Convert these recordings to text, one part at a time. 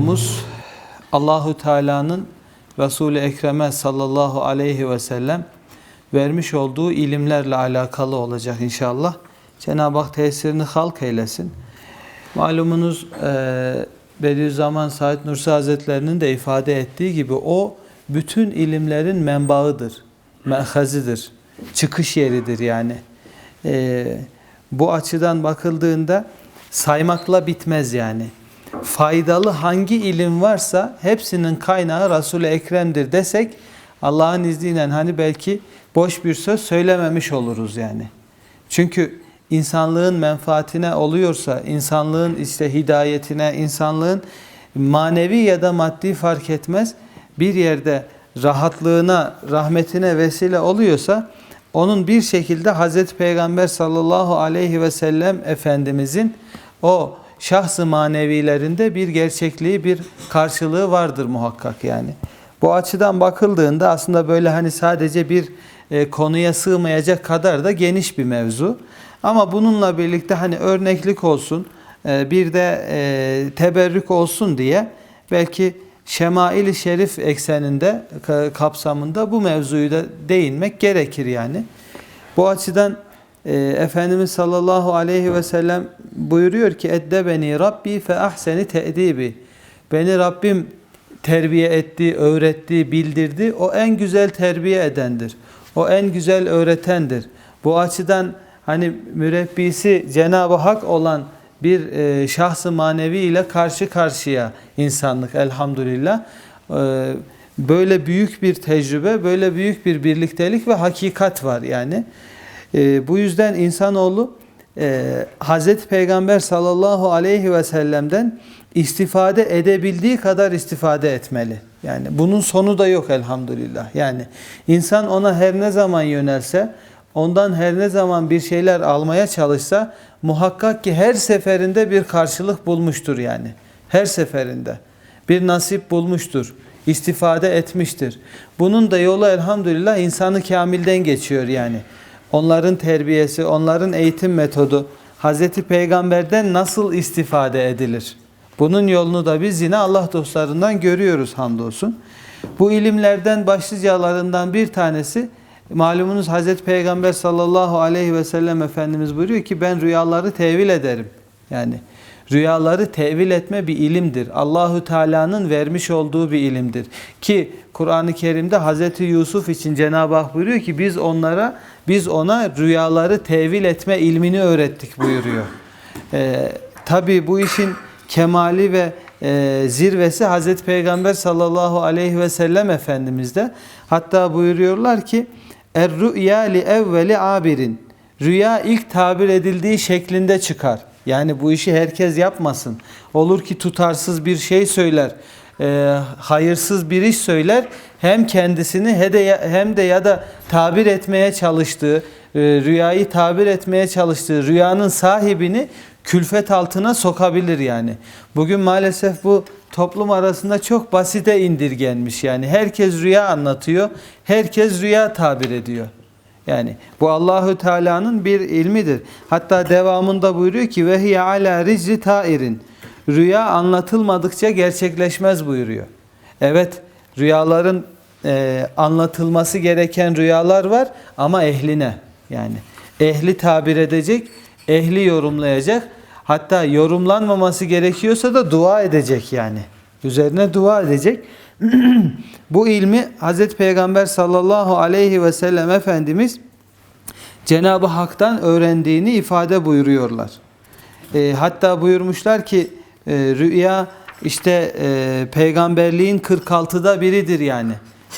mevzumuz Allahu Teala'nın Resul-i Ekrem'e sallallahu aleyhi ve sellem vermiş olduğu ilimlerle alakalı olacak inşallah. Cenab-ı Hak tesirini halk eylesin. Malumunuz e, Bediüzzaman Said Nursi Hazretlerinin de ifade ettiği gibi o bütün ilimlerin menbaıdır, menhazidir, çıkış yeridir yani. E, bu açıdan bakıldığında saymakla bitmez yani. Faydalı hangi ilim varsa hepsinin kaynağı Resul-i Ekrem'dir desek Allah'ın izniyle hani belki boş bir söz söylememiş oluruz yani. Çünkü insanlığın menfaatine oluyorsa, insanlığın işte hidayetine, insanlığın manevi ya da maddi fark etmez bir yerde rahatlığına, rahmetine vesile oluyorsa onun bir şekilde Hazreti Peygamber sallallahu aleyhi ve sellem Efendimizin o şahsı manevilerinde bir gerçekliği, bir karşılığı vardır muhakkak yani. Bu açıdan bakıldığında aslında böyle hani sadece bir e, konuya sığmayacak kadar da geniş bir mevzu. Ama bununla birlikte hani örneklik olsun, e, bir de e, teberrük olsun diye belki Şemail-i Şerif ekseninde, kapsamında bu mevzuyu da değinmek gerekir yani. Bu açıdan e, Efendimiz sallallahu aleyhi ve sellem buyuruyor ki eddebeni Rabbi fe ahseni te'dibi. Beni Rabbim terbiye etti, öğretti, bildirdi. O en güzel terbiye edendir. O en güzel öğretendir. Bu açıdan hani mürebbisi Cenab-ı Hak olan bir e, şahsı manevi ile karşı karşıya insanlık elhamdülillah. E, böyle büyük bir tecrübe, böyle büyük bir birliktelik ve hakikat var yani. E, bu yüzden insanoğlu e, Hazreti Peygamber sallallahu aleyhi ve sellem'den istifade edebildiği kadar istifade etmeli. Yani bunun sonu da yok elhamdülillah. Yani insan ona her ne zaman yönelse, ondan her ne zaman bir şeyler almaya çalışsa muhakkak ki her seferinde bir karşılık bulmuştur yani. Her seferinde bir nasip bulmuştur. istifade etmiştir. Bunun da yolu elhamdülillah insanı kamilden geçiyor yani. Onların terbiyesi, onların eğitim metodu Hazreti Peygamber'den nasıl istifade edilir? Bunun yolunu da biz yine Allah dostlarından görüyoruz hamdolsun. Bu ilimlerden başlıcalarından bir tanesi malumunuz Hazreti Peygamber sallallahu aleyhi ve sellem Efendimiz buyuruyor ki ben rüyaları tevil ederim. Yani rüyaları tevil etme bir ilimdir. Allahu Teala'nın vermiş olduğu bir ilimdir. Ki Kur'an-ı Kerim'de Hazreti Yusuf için Cenab-ı Hak buyuruyor ki biz onlara biz ona rüyaları tevil etme ilmini öğrettik buyuruyor. Ee, Tabi bu işin kemali ve e, zirvesi Hazreti Peygamber sallallahu aleyhi ve sellem Efendimiz'de. Hatta buyuruyorlar ki Er rü'ya li evveli abirin. Rüya ilk tabir edildiği şeklinde çıkar. Yani bu işi herkes yapmasın. Olur ki tutarsız bir şey söyler, e, hayırsız bir iş söyler. Hem kendisini hem de ya da tabir etmeye çalıştığı, e, rüyayı tabir etmeye çalıştığı rüyanın sahibini külfet altına sokabilir yani. Bugün maalesef bu toplum arasında çok basite indirgenmiş yani. Herkes rüya anlatıyor, herkes rüya tabir ediyor. Yani bu Allahü Teala'nın bir ilmidir. Hatta devamında buyuruyor ki ve hiye ala rizri tairin. Rüya anlatılmadıkça gerçekleşmez buyuruyor. Evet, rüyaların e, anlatılması gereken rüyalar var ama ehline yani ehli tabir edecek, ehli yorumlayacak. Hatta yorumlanmaması gerekiyorsa da dua edecek yani. Üzerine dua edecek. Bu ilmi Hazreti Peygamber sallallahu aleyhi ve sellem Efendimiz Cenab-ı Hak'tan öğrendiğini ifade buyuruyorlar. E, hatta buyurmuşlar ki e, rüya işte e, peygamberliğin 46'da biridir yani.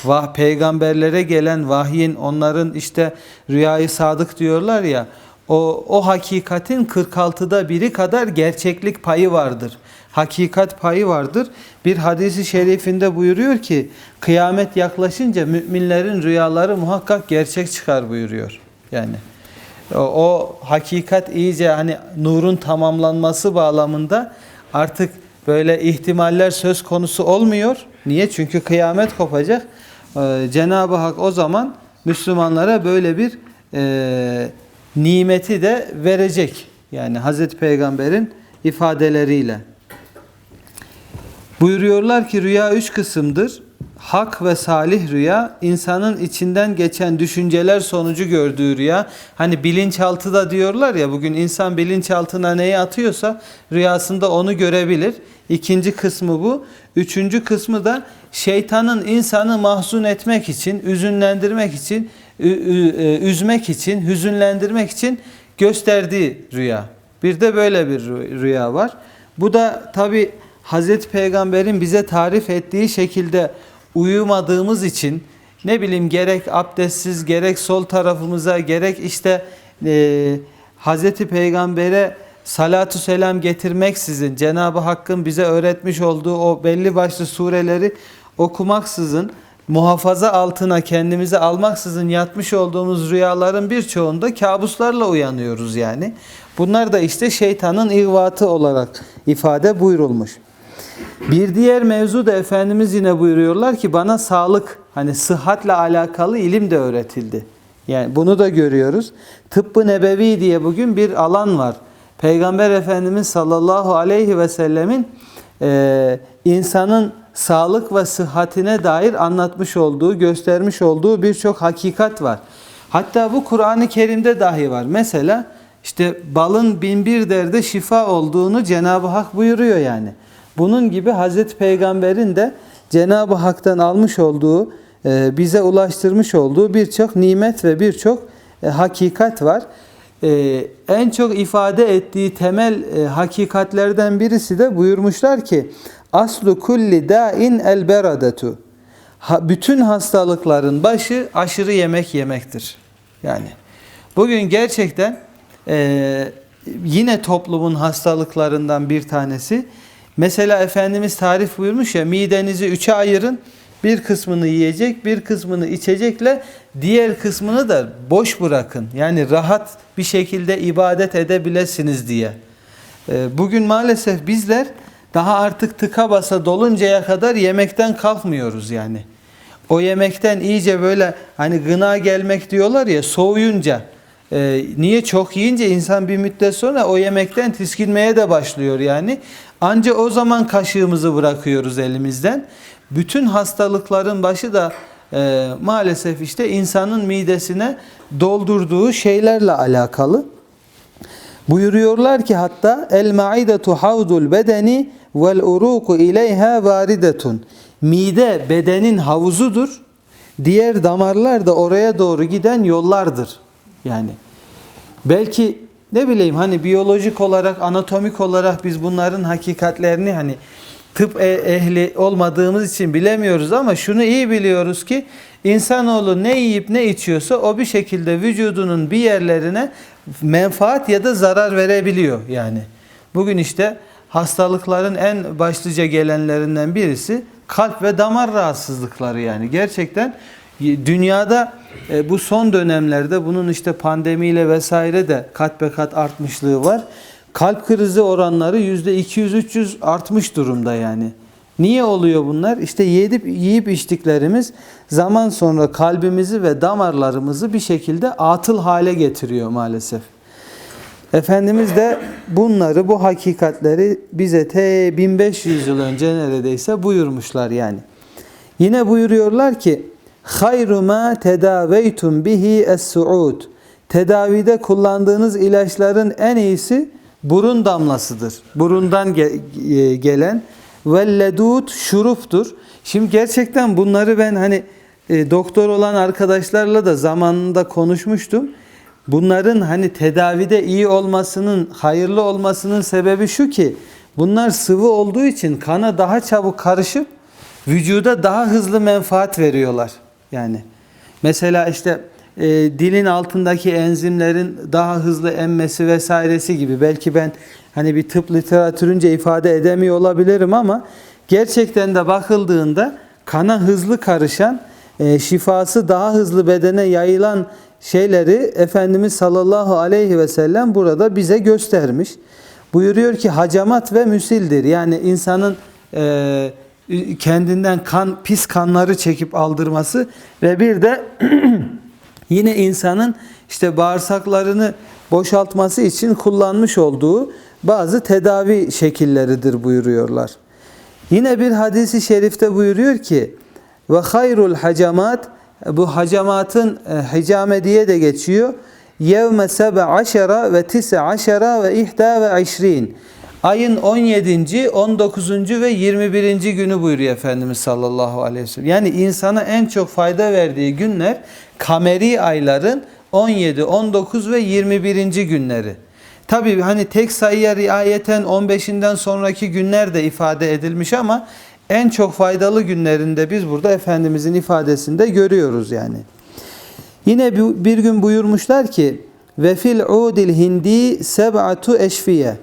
Vah, peygamberlere gelen vahyin onların işte rüyayı sadık diyorlar ya o, o hakikatin 46'da biri kadar gerçeklik payı vardır. Hakikat payı vardır. Bir hadisi şerifinde buyuruyor ki kıyamet yaklaşınca müminlerin rüyaları muhakkak gerçek çıkar buyuruyor. Yani o, o hakikat iyice hani nurun tamamlanması bağlamında artık böyle ihtimaller söz konusu olmuyor. Niye? Çünkü kıyamet kopacak. Ee, Cenab-ı Hak o zaman Müslümanlara böyle bir e, nimeti de verecek. Yani Hazreti Peygamber'in ifadeleriyle. Buyuruyorlar ki rüya üç kısımdır. Hak ve salih rüya, insanın içinden geçen düşünceler sonucu gördüğü rüya. Hani bilinçaltı da diyorlar ya bugün insan bilinçaltına neyi atıyorsa rüyasında onu görebilir. İkinci kısmı bu. Üçüncü kısmı da şeytanın insanı mahzun etmek için, üzünlendirmek için, e, üzmek için, hüzünlendirmek için gösterdiği rüya. Bir de böyle bir rü- rüya var. Bu da tabi Hazreti Peygamber'in bize tarif ettiği şekilde uyumadığımız için ne bileyim gerek abdestsiz gerek sol tarafımıza gerek işte e, Hazreti Peygamber'e salatu selam getirmeksizin Cenab-ı Hakk'ın bize öğretmiş olduğu o belli başlı sureleri okumaksızın muhafaza altına kendimizi almaksızın yatmış olduğumuz rüyaların birçoğunda kabuslarla uyanıyoruz yani. Bunlar da işte şeytanın ihvatı olarak ifade buyurulmuş. Bir diğer mevzu da Efendimiz yine buyuruyorlar ki bana sağlık hani sıhhatle alakalı ilim de öğretildi. Yani bunu da görüyoruz. Tıbbı nebevi diye bugün bir alan var. Peygamber Efendimiz sallallahu aleyhi ve sellemin e, insanın sağlık ve sıhhatine dair anlatmış olduğu, göstermiş olduğu birçok hakikat var. Hatta bu Kur'an-ı Kerim'de dahi var. Mesela işte balın bin bir derde şifa olduğunu Cenab-ı Hak buyuruyor yani. Bunun gibi Hazreti Peygamber'in de Cenab-ı Hak'tan almış olduğu, e, bize ulaştırmış olduğu birçok nimet ve birçok e, hakikat var. E, En çok ifade ettiği temel hakikatlerden birisi de buyurmuşlar ki aslu kulli da'in el beradetu. Bütün hastalıkların başı aşırı yemek yemektir. Yani bugün gerçekten e, yine toplumun hastalıklarından bir tanesi. Mesela Efendimiz tarif buyurmuş ya midenizi üçe ayırın. Bir kısmını yiyecek, bir kısmını içecekle diğer kısmını da boş bırakın. Yani rahat bir şekilde ibadet edebilesiniz diye. E, Bugün maalesef bizler daha artık tıka basa doluncaya kadar yemekten kalkmıyoruz yani. O yemekten iyice böyle hani gına gelmek diyorlar ya soğuyunca e, niye çok yiyince insan bir müddet sonra o yemekten tiskinmeye de başlıyor yani. Anca o zaman kaşığımızı bırakıyoruz elimizden. Bütün hastalıkların başı da e, maalesef işte insanın midesine doldurduğu şeylerle alakalı. Buyuruyorlar ki hatta el maidetu havdul bedeni vel uruku ileyha varidetun. Mide bedenin havuzudur. Diğer damarlar da oraya doğru giden yollardır. Yani belki ne bileyim hani biyolojik olarak, anatomik olarak biz bunların hakikatlerini hani tıp e- ehli olmadığımız için bilemiyoruz ama şunu iyi biliyoruz ki insanoğlu ne yiyip ne içiyorsa o bir şekilde vücudunun bir yerlerine menfaat ya da zarar verebiliyor yani. Bugün işte hastalıkların en başlıca gelenlerinden birisi kalp ve damar rahatsızlıkları yani. Gerçekten dünyada e, bu son dönemlerde bunun işte pandemiyle vesaire de kat be kat artmışlığı var. Kalp krizi oranları %200-300 artmış durumda yani. Niye oluyor bunlar? İşte yedip yiyip içtiklerimiz zaman sonra kalbimizi ve damarlarımızı bir şekilde atıl hale getiriyor maalesef. Efendimiz de bunları, bu hakikatleri bize te 1500 yıl önce neredeyse buyurmuşlar yani. Yine buyuruyorlar ki hayru ma tedaveytum bihi es-suud. Tedavide kullandığınız ilaçların en iyisi burun damlasıdır. Burundan ge- e, gelen velledut şuruptur. Şimdi gerçekten bunları ben hani e, doktor olan arkadaşlarla da zamanında konuşmuştum. Bunların hani tedavide iyi olmasının, hayırlı olmasının sebebi şu ki bunlar sıvı olduğu için kana daha çabuk karışıp vücuda daha hızlı menfaat veriyorlar. Yani mesela işte e, dilin altındaki enzimlerin daha hızlı emmesi vesairesi gibi belki ben hani bir tıp literatürünce ifade edemiyor olabilirim ama gerçekten de bakıldığında kana hızlı karışan e, şifası daha hızlı bedene yayılan şeyleri Efendimiz sallallahu aleyhi ve sellem burada bize göstermiş. Buyuruyor ki hacamat ve müsildir. Yani insanın e, kendinden kan pis kanları çekip aldırması ve bir de yine insanın işte bağırsaklarını boşaltması için kullanmış olduğu bazı tedavi şekilleridir buyuruyorlar. Yine bir hadisi şerifte buyuruyor ki ve hayrul hacamat bu hacamatın e, hicame diye de geçiyor. Yevme sebe aşera ve tise aşera ve ihda ve işrin. Ayın 17. 19. ve 21. günü buyuruyor Efendimiz sallallahu aleyhi ve sellem. Yani insana en çok fayda verdiği günler kameri ayların 17, 19 ve 21. günleri. Tabii hani tek sayıya riayeten 15'inden sonraki günler de ifade edilmiş ama en çok faydalı günlerinde biz burada Efendimizin ifadesinde görüyoruz yani. Yine bir gün buyurmuşlar ki ve fil udil hindi seb'atu eşfiye.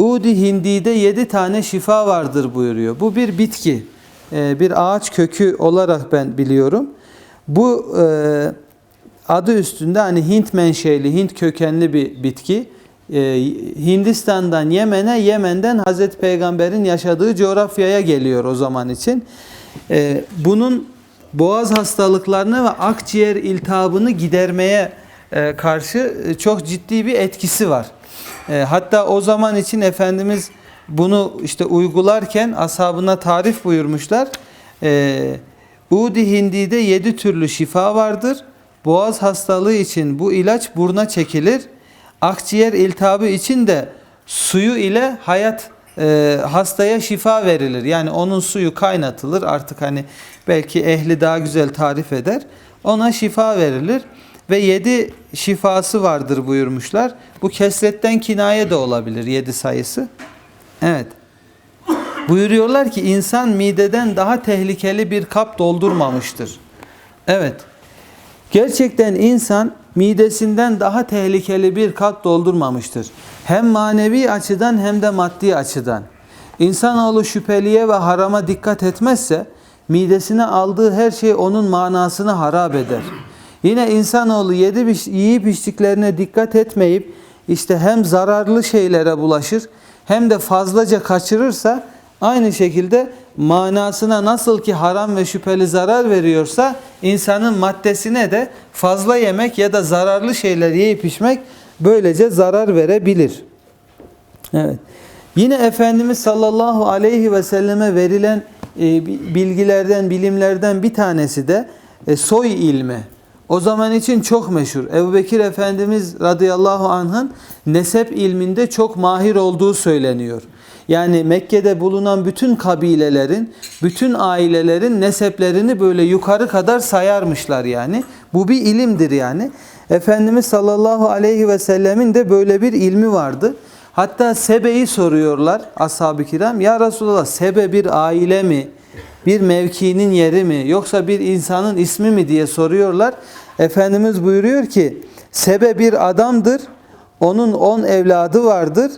Udi hindide yedi tane şifa vardır buyuruyor. Bu bir bitki. Ee, bir ağaç kökü olarak ben biliyorum. Bu e, adı üstünde hani Hint menşeli, Hint kökenli bir bitki. Ee, Hindistan'dan Yemen'e, Yemen'den Hazreti Peygamber'in yaşadığı coğrafyaya geliyor o zaman için. Bunun boğaz hastalıklarını ve akciğer iltihabını gidermeye e, karşı e, çok ciddi bir etkisi var. E, Hatta o zaman için Efendimiz bunu işte uygularken ashabına tarif buyurmuşlar. E, Udi Hindi'de yedi türlü şifa vardır. Boğaz hastalığı için bu ilaç buruna çekilir. Akciğer iltihabı için de suyu ile hayat e, hastaya şifa verilir. Yani onun suyu kaynatılır. Artık hani belki ehli daha güzel tarif eder. Ona şifa verilir ve yedi şifası vardır buyurmuşlar. Bu kesretten kinaye de olabilir yedi sayısı. Evet. Buyuruyorlar ki insan mideden daha tehlikeli bir kap doldurmamıştır. Evet. Gerçekten insan midesinden daha tehlikeli bir kap doldurmamıştır. Hem manevi açıdan hem de maddi açıdan. İnsanoğlu şüpheliye ve harama dikkat etmezse midesine aldığı her şey onun manasını harap eder. Yine insanoğlu yedi yiyip içtiklerine dikkat etmeyip işte hem zararlı şeylere bulaşır hem de fazlaca kaçırırsa aynı şekilde manasına nasıl ki haram ve şüpheli zarar veriyorsa insanın maddesine de fazla yemek ya da zararlı şeyler yiyip içmek böylece zarar verebilir. Evet. Yine Efendimiz sallallahu aleyhi ve selleme verilen e, bilgilerden, bilimlerden bir tanesi de e, soy ilmi. O zaman için çok meşhur. Ebu Bekir Efendimiz radıyallahu anh'ın nesep ilminde çok mahir olduğu söyleniyor. Yani Mekke'de bulunan bütün kabilelerin, bütün ailelerin neseplerini böyle yukarı kadar sayarmışlar yani. Bu bir ilimdir yani. Efendimiz sallallahu aleyhi ve sellemin de böyle bir ilmi vardı. Hatta Sebe'yi soruyorlar ashab-ı kiram. Ya Resulallah Sebe bir aile mi? Bir mevkinin yeri mi? Yoksa bir insanın ismi mi diye soruyorlar. Efendimiz buyuruyor ki Sebe bir adamdır. Onun on evladı vardır.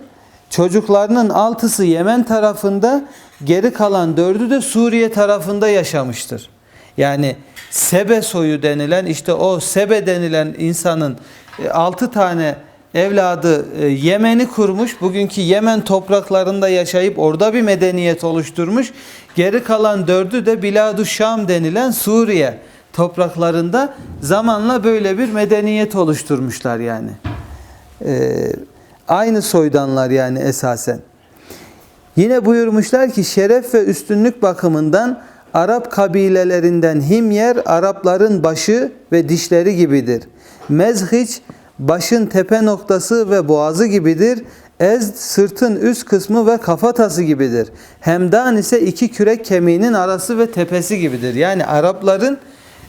Çocuklarının altısı Yemen tarafında, geri kalan dördü de Suriye tarafında yaşamıştır. Yani Sebe soyu denilen işte o Sebe denilen insanın e, altı tane evladı e, Yemen'i kurmuş. Bugünkü Yemen topraklarında yaşayıp orada bir medeniyet oluşturmuş. Geri kalan dördü de Bilad-ı Şam denilen Suriye topraklarında zamanla böyle bir medeniyet oluşturmuşlar yani. Ee, aynı soydanlar yani esasen. Yine buyurmuşlar ki şeref ve üstünlük bakımından Arap kabilelerinden Himyer Arapların başı ve dişleri gibidir. Mezhiç başın tepe noktası ve boğazı gibidir. Ezd sırtın üst kısmı ve kafatası gibidir. Hemdan ise iki kürek kemiğinin arası ve tepesi gibidir. Yani Arapların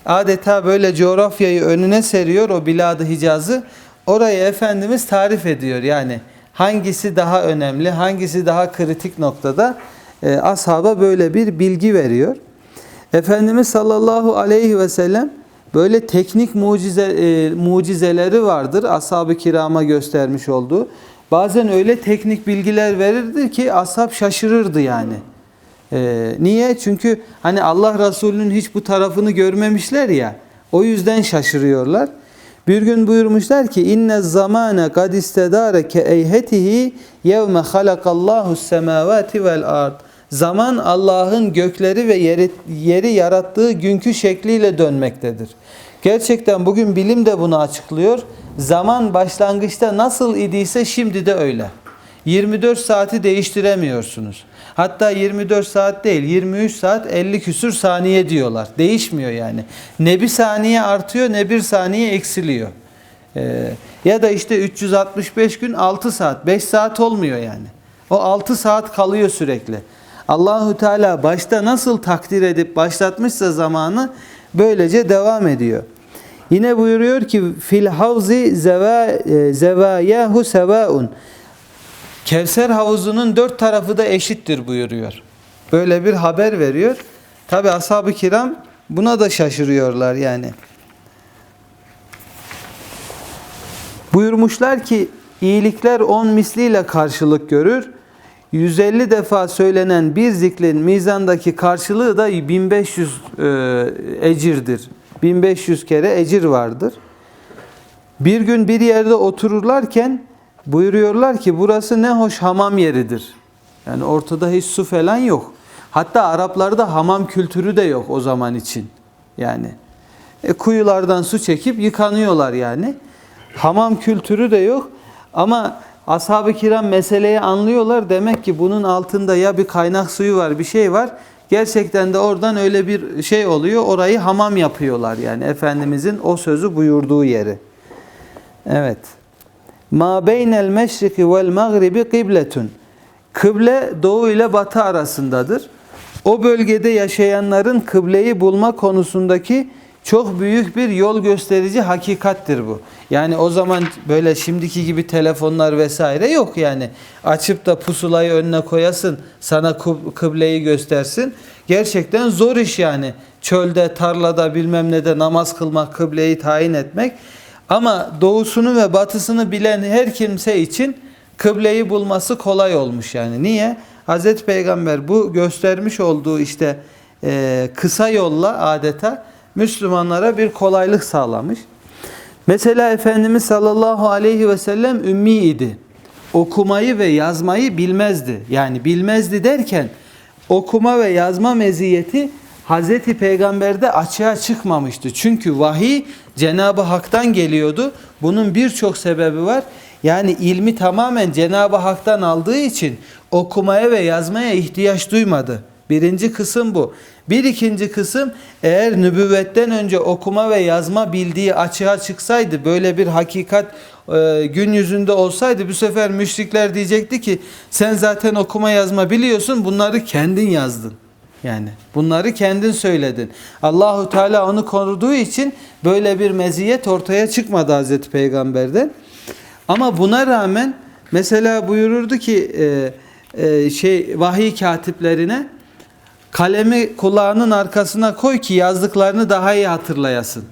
adeta böyle coğrafyayı önüne seriyor o Bilad-ı Hicaz'ı. Orayı Efendimiz tarif ediyor yani hangisi daha önemli, hangisi daha kritik noktada e, ashaba böyle bir bilgi veriyor. Efendimiz sallallahu aleyhi ve sellem böyle teknik mucize, e, mucizeleri vardır ashab-ı kirama göstermiş olduğu. Bazen öyle teknik bilgiler verirdi ki ashab şaşırırdı yani. E, niye? Çünkü hani Allah Resulü'nün hiç bu tarafını görmemişler ya. O yüzden şaşırıyorlar. Bir gün buyurmuşlar ki inne zamane kad istedare ke eyhetihi yevme halakallahu semavati vel ard. Zaman Allah'ın gökleri ve yeri, yeri yarattığı günkü şekliyle dönmektedir. Gerçekten bugün bilim de bunu açıklıyor. Zaman başlangıçta nasıl idiyse şimdi de öyle. 24 saati değiştiremiyorsunuz. Hatta 24 saat değil 23 saat 50 küsür saniye diyorlar. Değişmiyor yani. Ne bir saniye artıyor ne bir saniye eksiliyor. Ee, ya da işte 365 gün 6 saat 5 saat olmuyor yani. O 6 saat kalıyor sürekli. Allahu Teala başta nasıl takdir edip başlatmışsa zamanı böylece devam ediyor. Yine buyuruyor ki fil havzi e, zevayahu sevaun. Kevser havuzunun dört tarafı da eşittir buyuruyor. Böyle bir haber veriyor. Tabi ashab-ı kiram buna da şaşırıyorlar yani. Buyurmuşlar ki iyilikler on misliyle karşılık görür. 150 defa söylenen bir zikrin mizandaki karşılığı da 1500 e, ecirdir. 1500 kere ecir vardır. Bir gün bir yerde otururlarken buyuruyorlar ki burası ne hoş hamam yeridir. Yani ortada hiç su falan yok. Hatta Araplarda hamam kültürü de yok o zaman için. Yani e, kuyulardan su çekip yıkanıyorlar yani. Hamam kültürü de yok ama ashab-ı kiram meseleyi anlıyorlar. Demek ki bunun altında ya bir kaynak suyu var bir şey var. Gerçekten de oradan öyle bir şey oluyor. Orayı hamam yapıyorlar yani Efendimizin o sözü buyurduğu yeri. Evet. Ma beynel meşriki vel mağribi kıbletun. Kıble doğu ile batı arasındadır. O bölgede yaşayanların kıbleyi bulma konusundaki çok büyük bir yol gösterici hakikattir bu. Yani o zaman böyle şimdiki gibi telefonlar vesaire yok yani. Açıp da pusulayı önüne koyasın, sana kıb- kıbleyi göstersin. Gerçekten zor iş yani. Çölde, tarlada bilmem ne de namaz kılmak, kıbleyi tayin etmek. Ama doğusunu ve batısını bilen her kimse için kıbleyi bulması kolay olmuş yani. Niye? Hazreti Peygamber bu göstermiş olduğu işte e, kısa yolla adeta Müslümanlara bir kolaylık sağlamış. Mesela Efendimiz sallallahu aleyhi ve sellem ümmi idi. Okumayı ve yazmayı bilmezdi. Yani bilmezdi derken okuma ve yazma meziyeti Hazreti Peygamber'de açığa çıkmamıştı. Çünkü vahiy Cenab-ı Hak'tan geliyordu. Bunun birçok sebebi var. Yani ilmi tamamen Cenab-ı Hak'tan aldığı için okumaya ve yazmaya ihtiyaç duymadı. Birinci kısım bu. Bir ikinci kısım eğer nübüvvetten önce okuma ve yazma bildiği açığa çıksaydı böyle bir hakikat e, gün yüzünde olsaydı bu sefer müşrikler diyecekti ki sen zaten okuma yazma biliyorsun bunları kendin yazdın. Yani bunları kendin söyledin. Allahu Teala onu koruduğu için böyle bir meziyet ortaya çıkmadı Hazreti Peygamber'den. Ama buna rağmen mesela buyururdu ki e, e, şey vahiy katiplerine kalemi kulağının arkasına koy ki yazdıklarını daha iyi hatırlayasın.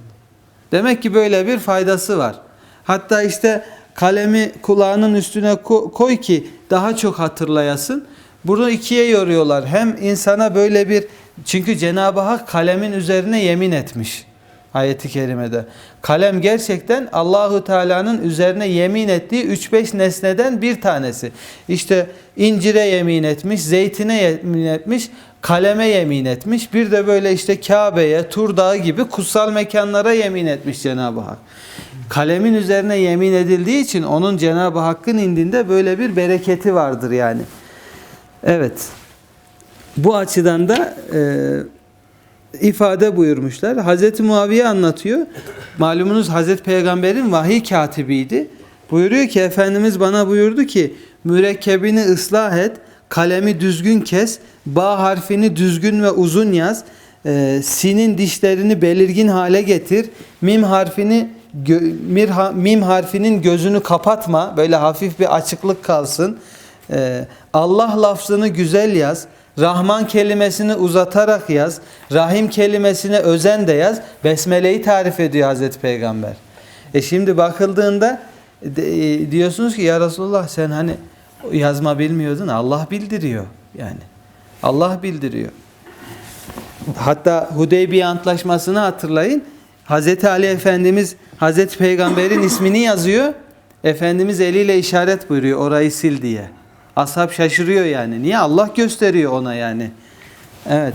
Demek ki böyle bir faydası var. Hatta işte kalemi kulağının üstüne ko- koy ki daha çok hatırlayasın. Bunu ikiye yoruyorlar. Hem insana böyle bir çünkü Cenab-ı Hak kalemin üzerine yemin etmiş ayeti kerimede. Kalem gerçekten Allahu Teala'nın üzerine yemin ettiği 3-5 nesneden bir tanesi. İşte incire yemin etmiş, zeytine yemin etmiş, kaleme yemin etmiş. Bir de böyle işte Kabe'ye, Tur Dağı gibi kutsal mekanlara yemin etmiş Cenab-ı Hak. Kalemin üzerine yemin edildiği için onun Cenab-ı Hakk'ın indinde böyle bir bereketi vardır yani. Evet. Bu açıdan da e, ifade buyurmuşlar. Hazreti Muaviye anlatıyor. Malumunuz Hazreti Peygamber'in vahiy katibiydi. Buyuruyor ki Efendimiz bana buyurdu ki mürekkebini ıslah et, kalemi düzgün kes, ba harfini düzgün ve uzun yaz, e, sinin dişlerini belirgin hale getir, mim harfini gö- mir mim harfinin gözünü kapatma, böyle hafif bir açıklık kalsın. E, Allah lafzını güzel yaz. Rahman kelimesini uzatarak yaz. Rahim kelimesine özen de yaz. Besmele'yi tarif ediyor Hazreti Peygamber. E şimdi bakıldığında e, diyorsunuz ki ya Resulullah sen hani yazma bilmiyordun. Allah bildiriyor yani. Allah bildiriyor. Hatta Hudeybiye Antlaşması'nı hatırlayın. Hazreti Ali Efendimiz Hazreti Peygamber'in ismini yazıyor. Efendimiz eliyle işaret buyuruyor orayı sil diye. Ashab şaşırıyor yani. Niye? Allah gösteriyor ona yani. Evet.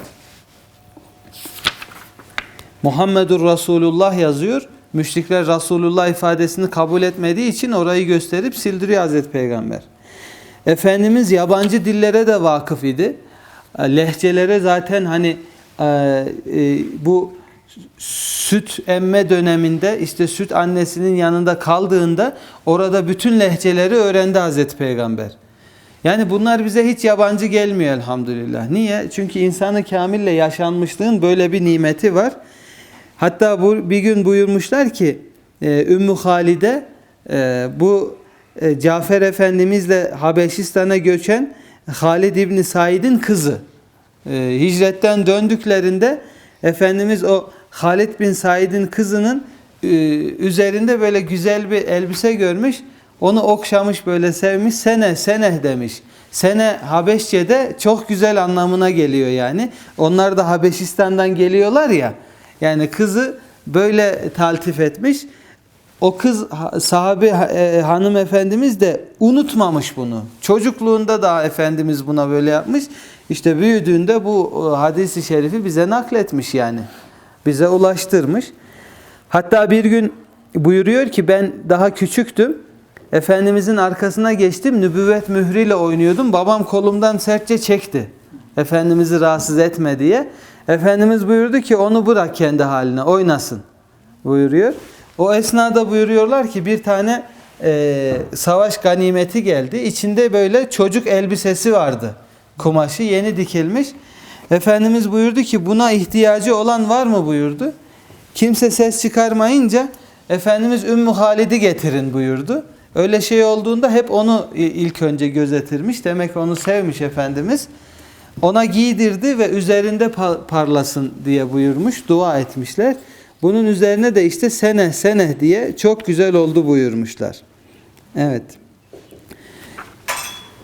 Muhammedur Resulullah yazıyor. Müşrikler Resulullah ifadesini kabul etmediği için orayı gösterip sildiriyor Hazreti Peygamber. Efendimiz yabancı dillere de vakıf idi. E, Lehçelere zaten hani e, e, bu süt emme döneminde işte süt annesinin yanında kaldığında orada bütün lehçeleri öğrendi Hazreti Peygamber. Yani bunlar bize hiç yabancı gelmiyor elhamdülillah. Niye? Çünkü insanı kamille yaşanmışlığın böyle bir nimeti var. Hatta bu bir gün buyurmuşlar ki e, Ümmü Halide e, bu e, Cafer Efendimizle Habeşistan'a göçen Halid İbni Said'in kızı. Hicretten döndüklerinde Efendimiz o Halid bin Said'in kızının üzerinde böyle güzel bir elbise görmüş. Onu okşamış böyle sevmiş. Sene sene demiş. Sene Habeşçe'de çok güzel anlamına geliyor yani. Onlar da Habeşistan'dan geliyorlar ya. Yani kızı böyle taltif etmiş. O kız ha- sahabe e, hanımefendimiz de unutmamış bunu. Çocukluğunda da Efendimiz buna böyle yapmış. İşte büyüdüğünde bu e, hadisi şerifi bize nakletmiş yani. Bize ulaştırmış. Hatta bir gün buyuruyor ki ben daha küçüktüm. Efendimizin arkasına geçtim. Nübüvvet mührüyle oynuyordum. Babam kolumdan sertçe çekti. Efendimiz'i rahatsız etme diye. Efendimiz buyurdu ki onu bırak kendi haline oynasın buyuruyor. O esnada buyuruyorlar ki bir tane e, savaş ganimeti geldi. İçinde böyle çocuk elbisesi vardı. Kumaşı yeni dikilmiş. Efendimiz buyurdu ki buna ihtiyacı olan var mı buyurdu. Kimse ses çıkarmayınca Efendimiz Ümmü Halid'i getirin buyurdu. Öyle şey olduğunda hep onu ilk önce gözetirmiş. Demek onu sevmiş Efendimiz. Ona giydirdi ve üzerinde pa- parlasın diye buyurmuş. Dua etmişler. Bunun üzerine de işte sene sene diye çok güzel oldu buyurmuşlar. Evet.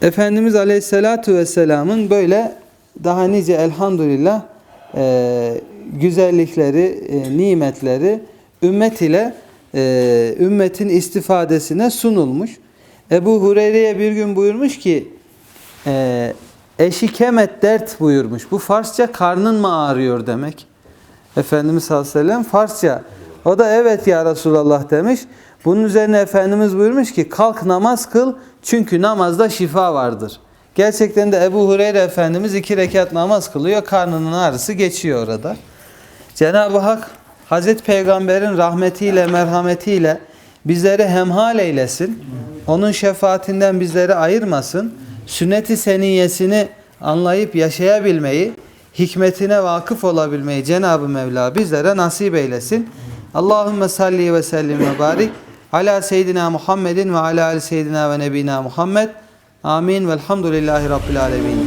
Efendimiz Aleyhisselatü Vesselam'ın böyle daha nice elhamdülillah e, güzellikleri, e, nimetleri ümmet ile e, ümmetin istifadesine sunulmuş. Ebu Hureyre'ye bir gün buyurmuş ki e, eşikemet dert buyurmuş. Bu Farsça karnın mı ağrıyor demek. Efendimiz sallallahu aleyhi ve sellem Farsça. O da evet ya Resulallah demiş. Bunun üzerine Efendimiz buyurmuş ki kalk namaz kıl çünkü namazda şifa vardır. Gerçekten de Ebu Hureyre Efendimiz iki rekat namaz kılıyor. Karnının ağrısı geçiyor orada. Cenab-ı Hak Hazreti Peygamber'in rahmetiyle, merhametiyle bizleri hemhal eylesin. Onun şefaatinden bizleri ayırmasın. Sünnet-i seniyesini anlayıp yaşayabilmeyi, hikmetine vakıf olabilmeyi Cenab-ı Mevla bizlere nasip eylesin. Allahümme salli ve sellim ve barik ala seyyidina Muhammedin ve ala ali seyyidina ve nebina Muhammed. Amin velhamdülillahi rabbil alemin.